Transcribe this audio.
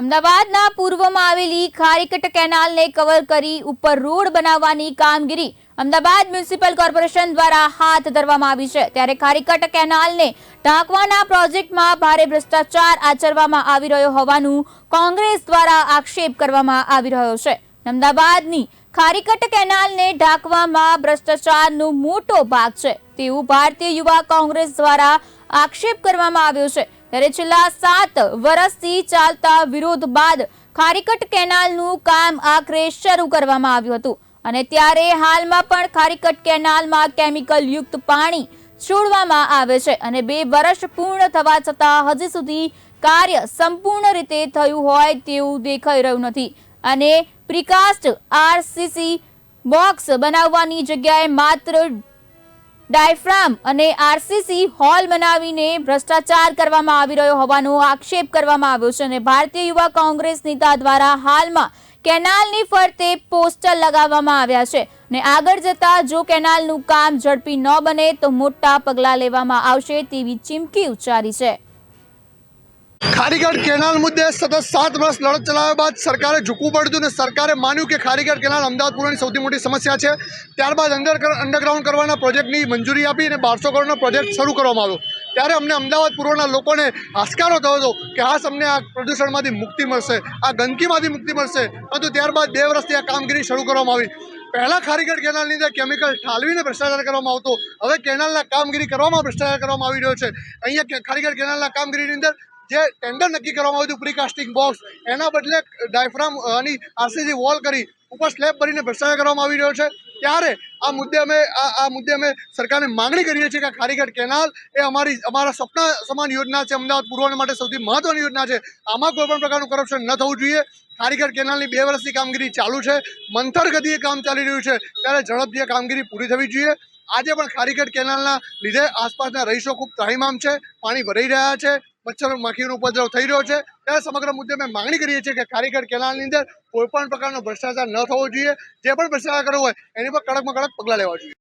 અમદાવાદના પૂર્વમાં આવેલી ખારીકટ કેનાલને કવર કરી ઉપર રોડ બનાવવાની કામગીરી અમદાવાદ મ્યુનિસિપલ કોર્પોરેશન દ્વારા હાથ ધરવામાં આવી છે. ત્યારે ખારીકટ કેનાલને ઢાંકવાના પ્રોજેક્ટમાં ભારે ભ્રષ્ટાચાર આચરવામાં આવી રહ્યો હોવાનું કોંગ્રેસ દ્વારા આક્ષેપ કરવામાં આવી રહ્યો છે. અમદાવાદની ખારીકટ કેનાલને ઢાંકવામાં ભ્રષ્ટાચારનો મોટો ભાગ છે. તેવું ભારતીય યુવા કોંગ્રેસ દ્વારા આક્ષેપ કરવામાં આવ્યો છે. ત્યારે છેલ્લા સાત વર્ષથી ચાલતા વિરોધ બાદ ખારીકટ કેનાલનું કામ આખરે શરૂ કરવામાં આવ્યું હતું. અને ત્યારે હાલમાં પણ ખારીકટ કેનાલમાં કેમિકલ યુક્ત પાણી છોડવામાં આવે છે અને બે વર્ષ પૂર્ણ થવા છતાં હજી સુધી કાર્ય સંપૂર્ણ રીતે થયું હોય તેવું દેખાઈ રહ્યું નથી. અને પ્રિકાસ્ટ આરસીસી બોક્સ બનાવવાની જગ્યાએ માત્ર ડાયફ્રામ અને આરસીસી હોલ બનાવીને ભ્રષ્ટાચાર કરવામાં આવી રહ્યો હોવાનો આક્ષેપ કરવામાં આવ્યો છે અને ભારતીય યુવા કોંગ્રેસ નેતા દ્વારા હાલમાં કેનાલની ફરતે પોસ્ટર લગાવવામાં આવ્યા છે. ને આગળ જતા જો કેનાલનું કામ ઝડપી ન બને તો મોટા પગલાં લેવામાં આવશે તેવી ચીમકી ઉચ્ચારી છે. ખારીઘાટ કેનાલ મુદ્દે સતત સાત વર્ષ લડત ચલાવ્યા બાદ સરકારે ઝૂકવું પડ્યું અને સરકારે માન્યું કે ખારીગઢ કેનાલ અમદાવાદ પૂર્વની સૌથી મોટી સમસ્યા છે. ત્યારબાદ અંડર અંડરગ્રાઉન્ડ કરવાના પ્રોજેક્ટની મંજૂરી આપી અને બારસો કરોડનો પ્રોજેક્ટ શરૂ કરવામાં આવ્યો. ત્યારે અમને અમદાવાદ પૂર્વના લોકોને હાશકારો થયો હતો કે હાશ, અમને આ પ્રદૂષણમાંથી મુક્તિ મળશે, આ ગંદકીમાંથી મુક્તિ મળશે. પરંતુ ત્યારબાદ બે વર્ષથી આ કામગીરી શરૂ કરવામાં આવી. પહેલાં ખારીગઢ કેનાલની અંદર કેમિકલ ઠાલવીને ભ્રષ્ટાચાર કરવામાં આવતો. હવે કેનાલના કામગીરી કરવામાં ભ્રષ્ટાચાર કરવામાં આવી રહ્યો છે. અહીંયા ખારીગઢ કેનાલના કામગીરીની અંદર જે ટેન્ડર નક્કી કરવામાં આવ્યું હતું પ્રીકાસ્ટિંગ બોક્સ એના બદલે ડાયફ્રામ અને આરસીસી વોલ કરી, ઉપર સ્લેબ ભરીને ભ્રષ્ટાચાર કરવામાં આવી રહ્યો છે. ત્યારે આ મુદ્દે અમે, આ મુદ્દે અમે સરકારને માંગણી કરીએ છીએ કે ખારીઘાટ કેનાલ એ અમારી, અમારા સપના સમાન યોજના છે, અમદાવાદ પૂર્વને માટે સૌથી મહત્વની યોજના છે. આમાં કોઈ પણ પ્રકારનું કરપ્શન ન થવું જોઈએ. ખારીગઢ કેનાલની બે વર્ષની કામગીરી ચાલુ છે. મંથર ગતિએ કામ ચાલી રહ્યું છે. ત્યારે ઝડપથી કામગીરી પૂરી થવી જોઈએ. આજે પણ ખારીગઢ કેનાલના લીધે આસપાસના રહીશો ખૂબ ત્રાહીમામ છે. પાણી ભરાઈ રહ્યા છે. મચ્છર માખીનો ઉપદ્રવ થઈ રહ્યો છે. ત્યારે સમગ્ર મુદ્દે અમે માંગણી કરીએ છીએ કે કારીગર કેનાલની અંદર કોઈ પણ પ્રકારનો ભ્રષ્ટાચાર ન થવો જોઈએ. જે પણ ભ્રષ્ટાચાર કરવો હોય, એની પર કડકમાં કડક પગલાં લેવા જોઈએ.